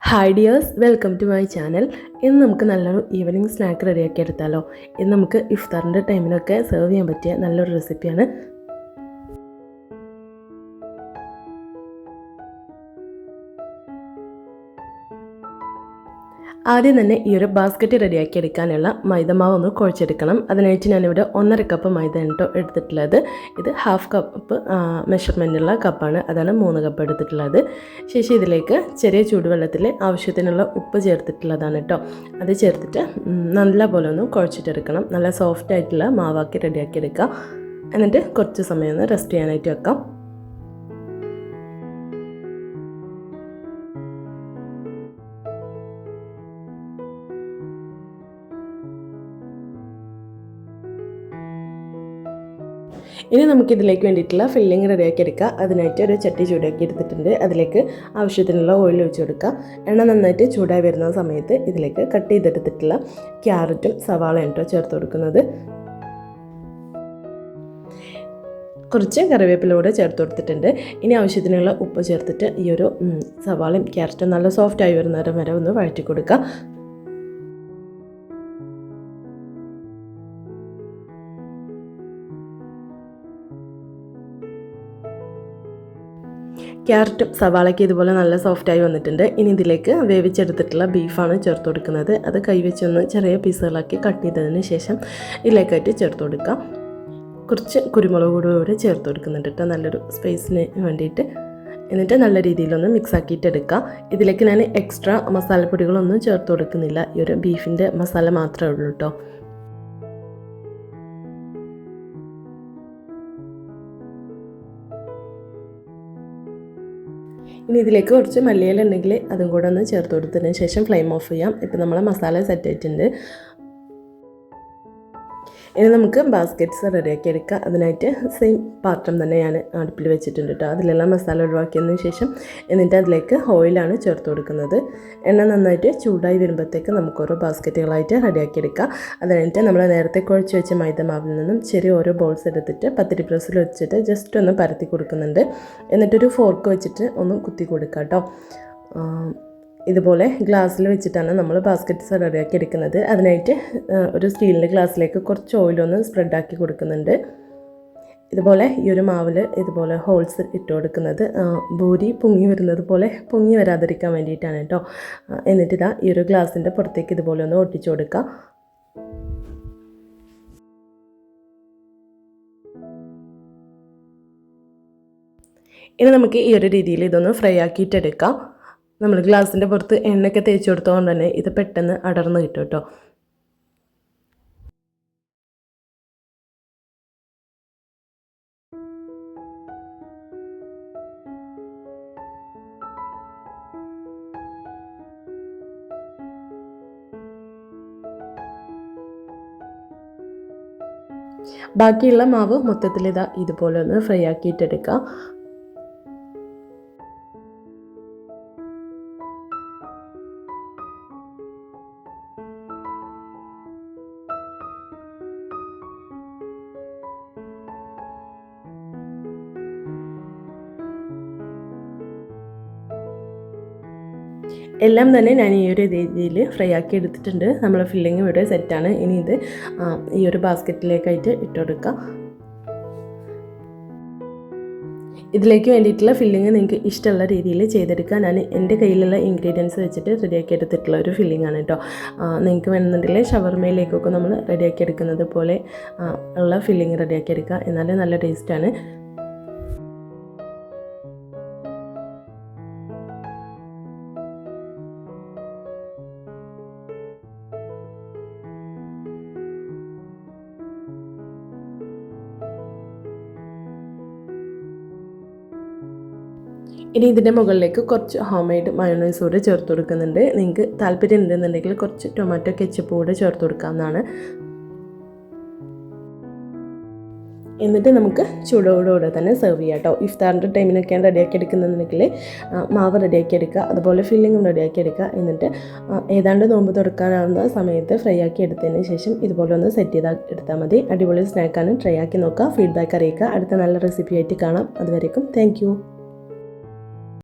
Hi dears welcome to my channel ഇന്ന് നമുക്ക് നല്ലൊരു ഈവനിങ് സ്നാക്ക് റെഡിയാക്കി എടുത്താലോ. ഇന്ന് നമുക്ക് ഇഫ്താറിന്റെ ടൈമിലൊക്കെ സെർവ് ചെയ്യാൻ പറ്റിയ നല്ലൊരു റെസിപ്പിയാണ് ആദ്യം തന്നെ ഈ ഒരു ബാസ്ക്കറ്റ് റെഡിയാക്കി എടുക്കാനുള്ള മൈദമാവ് ഒന്ന് കുഴച്ചെടുക്കണം. അതിനായിട്ട് ഞാനിവിടെ ഒന്നര കപ്പ് മൈദ കേട്ടോ എടുത്തിട്ടുള്ളത്. ഇത് ഹാഫ് കപ്പ് മെഷർമെന്റുള്ള കപ്പാണ് അതാണ് മൂന്ന് കപ്പ് എടുത്തിട്ടുള്ളത്. ശേഷം ഇതിലേക്ക് ചെറിയ ചൂടുവെള്ളത്തിൽ ആവശ്യത്തിനുള്ള ഉപ്പ് ചേർത്തിട്ടുള്ളതാണ് കേട്ടോ അത് ചേർത്തിട്ട് നല്ല പോലെ ഒന്ന് കുഴച്ചിട്ടെടുക്കണം. നല്ല സോഫ്റ്റ് ആയിട്ടുള്ള മാവാക്കി റെഡിയാക്കി എടുക്കുക എന്നിട്ട് കുറച്ച് സമയം ഒന്ന് റെസ്റ്റ് ചെയ്യാനായിട്ട് വെക്കാം. ഇനി നമുക്ക് ഇതിലേക്ക് വേണ്ടിയിട്ടുള്ള ഫില്ലിങ് റെഡിയാക്കി എടുക്കുക അതിനായിട്ട് ഒരു ചട്ടി ചൂടാക്കി എടുത്തിട്ടുണ്ട്. അതിലേക്ക് ആവശ്യത്തിനുള്ള ഓയിൽ ഒഴിച്ചു കൊടുക്കുക എണ്ണ നന്നായിട്ട് ചൂടായി വരുന്ന സമയത്ത് ഇതിലേക്ക് കട്ട് ചെയ്തെടുത്തിട്ടുള്ള ക്യാരറ്റും സവാളയും കേട്ടോ ചേർത്ത് കൊടുക്കുന്നത്. കുറച്ച് കറിവേപ്പിലൂടെ ചേർത്ത് കൊടുത്തിട്ടുണ്ട്. ഇനി ആവശ്യത്തിനുള്ള ഉപ്പ് ചേർത്തിട്ട് ഈ ഒരു സവാളയും ക്യാരറ്റും നല്ല സോഫ്റ്റായി വരുന്നേരം വരെ ഒന്ന് വഴറ്റി കൊടുക്കുക ക്യാരറ്റും സവാളയ്ക്ക് ഇതുപോലെ നല്ല സോഫ്റ്റായി വന്നിട്ടുണ്ട്. ഇനി ഇതിലേക്ക് വേവിച്ചെടുത്തിട്ടുള്ള ബീഫാണ് ചേർത്ത് കൊടുക്കുന്നത്. അത് കൈവച്ചൊന്ന് ചെറിയ പീസുകളാക്കി കട്ട് ചെയ്തതിന് ശേഷം ഇതിലേക്കായിട്ട് ചേർത്ത് കൊടുക്കാം. കുറച്ച് കുരുമുളക് കൂടെ ചേർത്ത് കൊടുക്കുന്നുണ്ട് കേട്ടോ. നല്ലൊരു സ്പേസിന് വേണ്ടിയിട്ട്. എന്നിട്ട് നല്ല രീതിയിലൊന്ന് മിക്സ് ആക്കിയിട്ട് എടുക്കാം. ഇതിലേക്ക് ഞാൻ എക്സ്ട്രാ മസാലപ്പൊടികളൊന്നും ചേർത്ത് കൊടുക്കുന്നില്ല. ഈ ഒരു ബീഫിന്റെ മസാല മാത്രമേ ഉള്ളൂ കേട്ടോ. ഇനി ഇതിലേക്ക് കുറച്ച് മല്ലിയില ഉണ്ടെങ്കിൽ അതും കൂടെ ഒന്ന് ചേർത്ത് കൊടുത്തതിന് ശേഷം ഫ്ലെയിം ഓഫ് ചെയ്യാം. ഇപ്പം നമ്മളെ മസാല സെറ്റ് ആയിട്ടുണ്ട്. ഇനി നമുക്ക് ബാസ്ക്കറ്റ്സ് റെഡിയാക്കി എടുക്കുക അതിനായിട്ട് സെയിം പാത്രം തന്നെ ഞാൻ അടുപ്പിൽ വെച്ചിട്ടുണ്ട് കേട്ടോ അതിലെല്ലാം മസാല ഒഴിവാക്കിയതിന് ശേഷം എന്നിട്ട് അതിലേക്ക് ഓയിലാണ് ചേർത്ത് കൊടുക്കുന്നത്. എണ്ണ നന്നായിട്ട് ചൂടായി വരുമ്പോഴത്തേക്ക് നമുക്ക് ഓരോ ബാസ്ക്കറ്റുകളായിട്ട് റെഡിയാക്കി എടുക്കാം. അതിനായിട്ട് നമ്മൾ നേരത്തെ കുഴച്ച് വെച്ച മൈദമാവിൽ നിന്നും ചെറിയ ഓരോ ബോൾസ് എടുത്തിട്ട് പത്തിരി പ്രസ്സിൽ വെച്ചിട്ട് ജസ്റ്റ് ഒന്ന് പരത്തി കൊടുക്കുന്നുണ്ട്. എന്നിട്ടൊരു ഫോർക്ക് വെച്ചിട്ട് ഒന്ന് കുത്തി കൊടുക്കുക കേട്ടോ ഇതുപോലെ ഗ്ലാസ്സിൽ വെച്ചിട്ടാണ് നമ്മൾ ബാസ്ക്കറ്റ് റെഡിയാക്കി എടുക്കുന്നത്. അതിനായിട്ട് ഒരു സ്റ്റീലിന്റെ ഗ്ലാസ്സിലേക്ക് കുറച്ച് ഓയിലൊന്ന് സ്പ്രെഡാക്കി കൊടുക്കുന്നുണ്ട്. ഇതുപോലെ ഈ ഒരു മാവിൽ ഇതുപോലെ ഹോൾസ് ഇട്ട് കൊടുക്കുന്നത്. ഭൂരി പൊങ്ങി വരുന്നത് പോലെ പൊങ്ങി വരാതിരിക്കാൻ വേണ്ടിയിട്ടാണ് കേട്ടോ എന്നിട്ട് ഇതാ ഈ ഒരു ഗ്ലാസിന്റെ പുറത്തേക്ക് ഇതുപോലെ ഒന്ന് ഒട്ടിച്ചു കൊടുക്കുക ഇനി നമുക്ക് ഈ ഒരു രീതിയിൽ ഇതൊന്ന് ഫ്രൈ ആക്കിയിട്ടെടുക്കാം നമ്മൾ ഗ്ലാസിന്റെ പുറത്ത് എണ്ണയൊക്കെ തേച്ച് കൊടുത്തോണ്ട് തന്നെ ഇത് പെട്ടെന്ന് അടർന്ന് കിട്ടും കേട്ടോ. ബാക്കിയുള്ള മാവ് മൊത്തത്തിൽ ഇതാ ഇതുപോലെ ഒന്ന് ഫ്രൈ ആക്കിയിട്ടെടുക്കുക എല്ലാം തന്നെ ഞാൻ ഈ ഒരു രീതിയിൽ ഫ്രൈ ആക്കി എടുത്തിട്ടുണ്ട്. നമ്മൾ ഫില്ലിങ് ഇവിടെ സെറ്റാണ് ഇനി ഇത് ഈ ഒരു ബാസ്ക്കറ്റിലേക്കായിട്ട് ഇട്ട് കൊടുക്കാം ഇതിലേക്ക് വേണ്ടിയിട്ടുള്ള ഫില്ലിങ് നിങ്ങൾക്ക് ഇഷ്ടമുള്ള രീതിയിൽ ചെയ്തെടുക്കുക ഞാൻ എന്റെ കയ്യിലുള്ള ഇൻഗ്രീഡിയൻസ് വെച്ചിട്ട് റെഡിയാക്കി എടുത്തിട്ടുള്ള ഒരു ഫില്ലിംഗ് ആണ് കേട്ടോ നിങ്ങൾക്ക് വേണമെന്നുണ്ടെങ്കിൽ ഷവർമയിലേക്കൊക്കെ നമ്മൾ റെഡിയാക്കി എടുക്കുന്നത് പോലെ ഉള്ള ഫില്ലിങ് റെഡിയാക്കി എടുക്കുക എന്നാലും നല്ല ടേസ്റ്റാണ് ഇനി ഇതിന്റെ മുകളിലേക്ക് കുറച്ച് ഹോം മെയ്ഡ് മയോണൈസ് കൂടെ ചേർത്ത് കൊടുക്കുന്നുണ്ട്. നിങ്ങൾക്ക് താല്പര്യം ഉണ്ടെന്നുണ്ടെങ്കിൽ കുറച്ച് ടൊമാറ്റോ കെച്ചപ്പ് കൂടെ ചേർത്ത് കൊടുക്കാവുന്നതാണ്. എന്നിട്ട് നമുക്ക് ചൂടോടുകൂടെ തന്നെ സെർവ് ചെയ്യാം കേട്ടോ ഇഫ്താറിന്റെ ടൈമിനൊക്കെയാണ് റെഡിയാക്കി എടുക്കുന്നുണ്ടെങ്കിൽ മാവ് റെഡിയാക്കി എടുക്കുക അതുപോലെ ഫില്ലിങ്ങും റെഡിയാക്കി എടുക്കുക. എന്നിട്ട് ഏതാണ്ട് നോമ്പ് തുറക്കാനാവുന്ന സമയത്ത് ഫ്രൈ ആക്കി എടുത്തതിന് ശേഷം ഇതുപോലെ ഒന്ന് സെറ്റ് ചെയ്താൽ എടുത്താൽ മതി. അടിപൊളി സ്നാക്കാനും ട്രൈ ആക്കി നോക്കുക ഫീഡ്ബാക്ക് അറിയിക്കുക. അടുത്ത നല്ല റെസിപ്പി ആയിട്ട് കാണാം. അതുവരേക്കും താങ്ക്